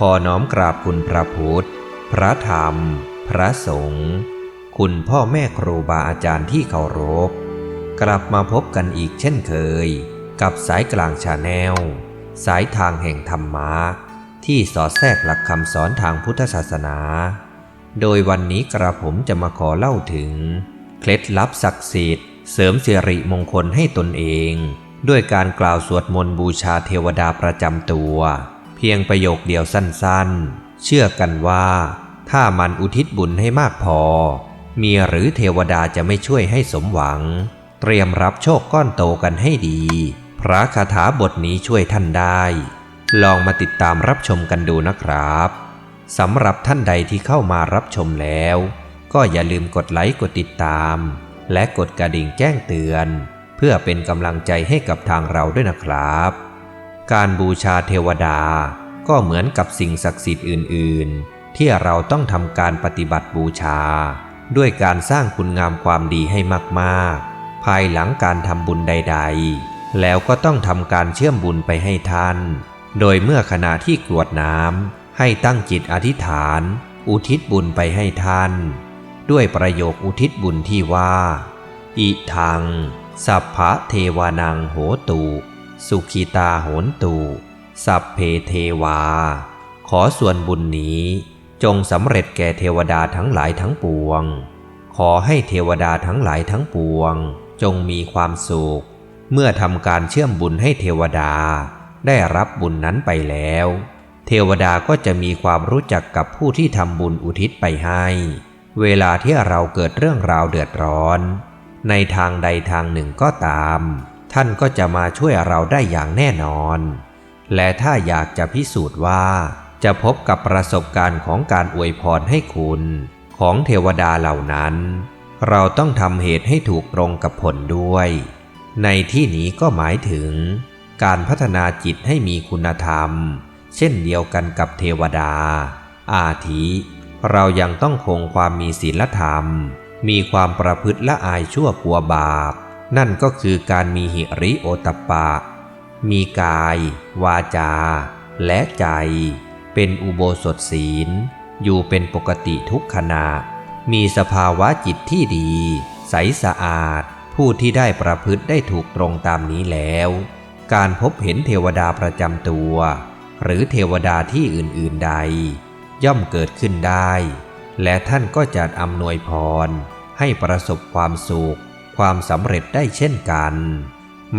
ขอน้อมกราบคุณพระพุทธ พระธรรม พระสงฆ์ คุณพ่อแม่ครูบาอาจารย์ที่เคารพ กลับมาพบกันอีกเช่นเคย กับสายกลางชาแนล สายทางแห่งธรรมะ ที่สอดแทรกหลักคำสอนทางพุทธศาสนา โดยวันนี้กระผมจะมาขอเล่าถึง เคล็ดลับศักดิ์สิทธิ์ เสริมสิริมงคลให้ตนเอง ด้วยการกล่าวสวดมนต์บูชาเทวดาประจำตัว เพียงประโยคเดียวสั้นๆ เชื่อกันว่า ถ้ามันอุทิศบุญให้มากพอเมียหรือเทวดาจะไม่ช่วยให้สมหวัง เตรียมรับโชคก้อนโตกันให้ดี พระคาถาบทนี้ช่วยท่านได้ ลองมาติดตามรับชมกันดูนะครับสำหรับท่านใดที่เข้ามารับชมแล้ว ก็อย่าลืมกดไลค์กดติดตาม และกดกระดิ่งแจ้งเตือน เพื่อเป็นกำลังใจให้กับทางเราด้วยนะครับ การบูชาเทวดาก็เหมือนกับสิ่งศักดิ์สิทธิ์อื่น ๆ ที่เราต้องทำการปฏิบัติบูชา ด้วยการสร้างคุณงามความดีให้มากๆ ภายหลังการทำบุญใด ๆ แล้วก็ต้องทำการเชื่อมบุญไปให้ท่าน โดยเมื่อขณะที่กรวดน้ำให้ตั้งจิตอธิษฐาน อุทิศบุญไปให้ท่าน ด้วยประโยคอุทิศบุญที่ว่า อิทัง สัพพะเทวานังโหตุ สุขีตาโหนตุสัพเพเทวา ขอส่วนบุญนี้จงสำเร็จแก่เทวดาทั้งหลายทั้งปวง ขอให้เทวดาทั้งหลายทั้งปวง จงมีความสุข เมื่อทำการเชื่อมบุญให้เทวดา ได้รับบุญนั้นไปแล้ว เทวดาก็จะมีความรู้จักกับผู้ที่ทำบุญอุทิศไปให้ เวลาที่เราเกิดเรื่องราวเดือดร้อน ในทางใดทางหนึ่งก็ตาม ท่านก็จะมาช่วยเราได้อย่างแน่นอน และถ้าอยากจะพิสูจน์ว่า จะพบกับประสบการณ์ของการอวยพรให้คุณ ของเทวดาเหล่านั้น เราต้องทำเหตุให้ถูกตรงกับผลด้วย ในที่นี้ก็หมายถึง การพัฒนาจิตให้มีคุณธรรม เช่นเดียวกันกับเทวดา อาทิ เรายังต้องคงความมีศีลธรรม มีความประพฤติละอายชั่วกลัวบาป นั่นก็คือการมีหิริโอตปปะ มีกาย วาจา และใจ เป็นอุโบสถศีล อยู่เป็นปกติทุกขณะ มีสภาวะจิตที่ดี ใสสะอาด ผู้ที่ได้ประพฤติได้ถูกตรงตามนี้แล้ว การพบเห็นเทวดาประจำตัว หรือเทวดาที่อื่น ๆ ใด ย่อมเกิดขึ้นได้ และท่านก็จะอำนวยพร ให้ประสบความสุข ความสำเร็จได้เช่นกัน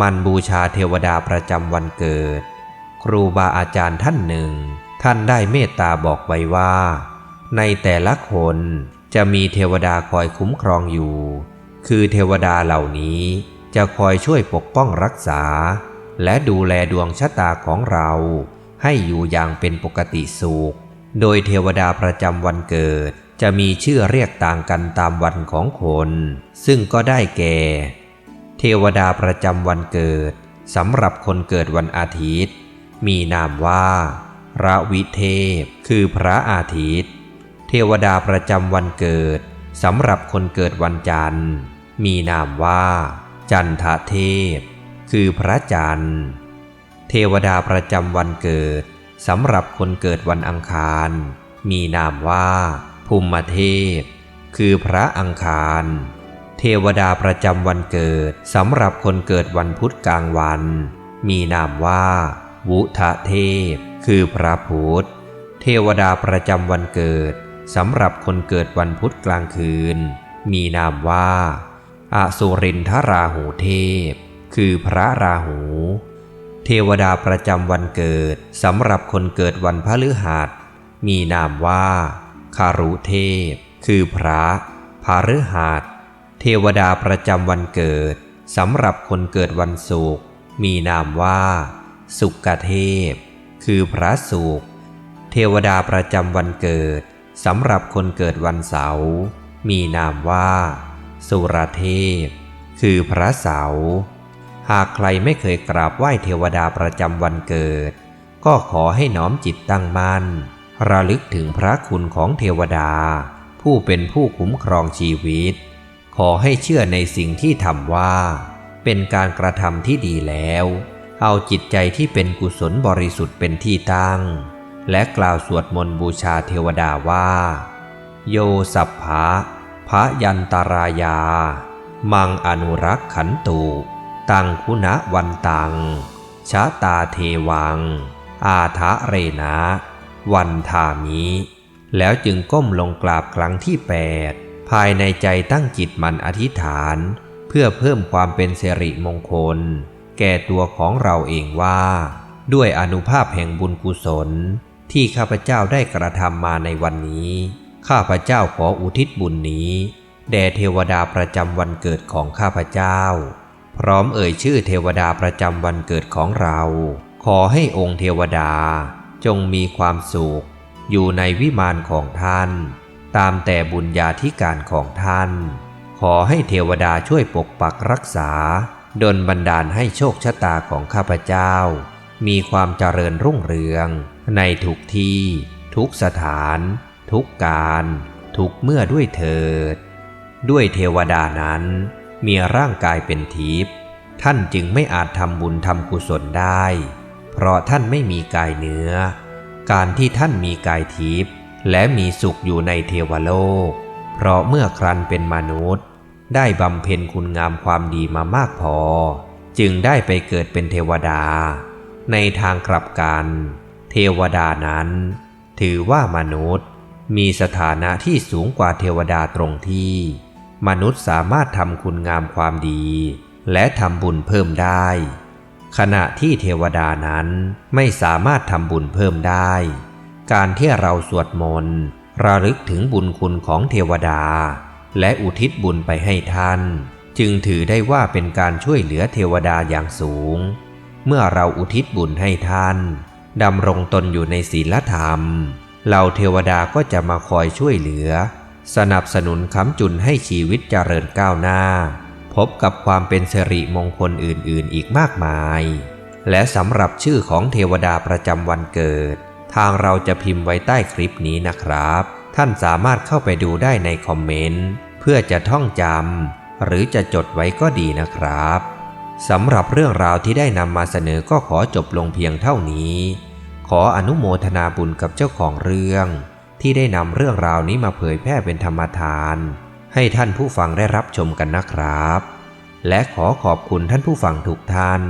มันบูชาเทวดาประจำวันเกิด ครูบาอาจารย์ท่านหนึ่ง ท่านได้เมตตาบอกไว้ว่า ในแต่ละคนจะมีเทวดาคอยคุ้มครองอยู่ คือเทวดาเหล่านี้จะคอยช่วยปกป้องรักษา และดูแลดวงชะตาของเรา ให้อยู่อย่างเป็นปกติสุข โดยเทวดาประจำวันเกิด จะมีชื่อเรียกต่างกันตามวันของคน ซึ่งก็ได้แก่ เทวดาประจำวันเกิดสำหรับคนเกิดวันอาทิตย์ มีนามว่า พระวิเทพ คือพระอาทิตย์ เทวดาประจำวันเกิดสำหรับคนเกิดวันจันทร์ มีนามว่า จันทเทพ คือพระจันทร์ เทวดาประจำวันเกิดสำหรับคนเกิดวันอังคาร มีนามว่า ภูมิเทพ คือพระอังคาร เทวดาประจำวันเกิดสำหรับคนเกิดวันพุธกลางวัน มีนามว่า วุทะเทพ คือพระพุทธเทวดาประจำวันเกิดสำหรับคนเกิดวันพุธกลางคืน มีนามว่าอสุรินทราหูเทพ คือพระราหู เทวดาประจำวันเกิดสำหรับคนเกิดวันพฤหัสมีนามว่า คารุเทพ คือพระพฤหัสเทวดาประจำวันเกิดสำหรับคนเกิดวันศุกร์มีนามว่า สุกเทพ คือพระศุกร์เทวดาประจำวันเกิดสำหรับคนเกิดวันเสาร์มีนามว่า สุรเทพ คือพระเสาร์หากใครไม่เคยกราบไหว้เทวดาประจำวันเกิด ก็ขอให้น้อมจิตตั้งมั่น ระลึกถึงพระคุณของเทวดา ผู้เป็นผู้คุ้มครองชีวิต ขอให้เชื่อในสิ่งที่ทำว่า เป็นการกระทำที่ดีแล้ว เอาจิตใจที่เป็นกุศลบริสุทธิ์เป็นที่ตั้ง และกล่าวสวดมนต์บูชาเทวดาว่า โยสัพพะพระยันตรายา มังอนุรักษ์ขันตุ ตังคุณวันตังชะตาเทวัง อาทะเรนะ วันทามิ แล้วจึงก้มลงกราบครั้งที่แปดภายในใจตั้งจิตมันอธิษฐาน เพื่อเพิ่มความเป็นสิริมงคล แก่ตัวของเราเองว่า ด้วยอนุภาพแห่งบุญกุศล ที่ข้าพเจ้าได้กระทำมาในวันนี้ ข้าพเจ้าขออุทิศบุญนี้แด่เทวดาประจำวันเกิดของข้าพเจ้า พร้อมเอ่ยชื่อเทวดาประจำวันเกิดของเรา ขอให้องค์เทวดา จงมีความสุข อยู่ในวิมานของท่าน ตามแต่บุญญาธิการของท่าน ขอให้เทวดาช่วยปกปักรักษา ดลบันดาลให้โชคชะตาของข้าพเจ้า มีความเจริญรุ่งเรือง ในทุกที่ ทุกสถาน ทุกการ ทุกเมื่อด้วยเถิด ด้วยเทวดานั้น มีร่างกายเป็นทิพย์ท่านจึงไม่อาจทำบุญทำกุศลได้ เพราะท่านไม่มีกายเนื้อ การที่ท่านมีกายทิพย์และมีสุขอยู่ในเทวโลก เพราะเมื่อครันเป็นมนุษย์ ได้บำเพ็ญคุณงามความดีมามากพอ จึงได้ไปเกิดเป็นเทวดา ในทางกลับกัน เทวดานั้น ถือว่ามนุษย์ มีสถานะที่สูงกว่าเทวดาตรงที่ มนุษย์สามารถทำคุณงามความดี และทำบุญเพิ่มได้ ขณะที่เทวดานั้นไม่สามารถทำบุญเพิ่มได้ การที่เราสวดมนต์ระลึกถึงบุญคุณของเทวดา และอุทิศบุญไปให้ท่าน จึงถือได้ว่าเป็นการช่วยเหลือเทวดาอย่างสูง เมื่อเราอุทิศบุญให้ท่านดำรงตนอยู่ในศีลธรรมเหล่าเทวดาก็จะมาคอยช่วยเหลือ สนับสนุนค้ำจุนให้ชีวิตเจริญก้าวหน้า พบกับความเป็นสิริมงคลอื่นๆ อีกมากมาย และสำหรับชื่อของเทวดาประจำวันเกิด ทางเราจะพิมพ์ไว้ใต้คลิปนี้นะครับ ท่านสามารถเข้าไปดูได้ในคอมเมนต์เพื่อจะท่องจำหรือจะจดไว้ก็ดีนะครับสำหรับเรื่องราวที่ได้นำมาเสนอก็ขอจบลงเพียงเท่านี้ ขออนุโมทนาบุญกับเจ้าของเรื่อง ที่ได้นำเรื่องราวนี้มาเผยแพร่เป็นธรรมทาน ให้ท่านผู้ฟังได้รับชมกันนะครับ และขอขอบคุณท่านผู้ฟังทุกท่าน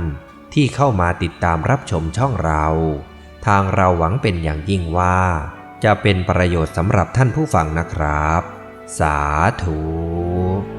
ที่เข้ามาติดตามรับชมช่องเรา ทางเราหวังเป็นอย่างยิ่งว่า จะเป็นประโยชน์สำหรับท่านผู้ฟังนะครับ สาธุ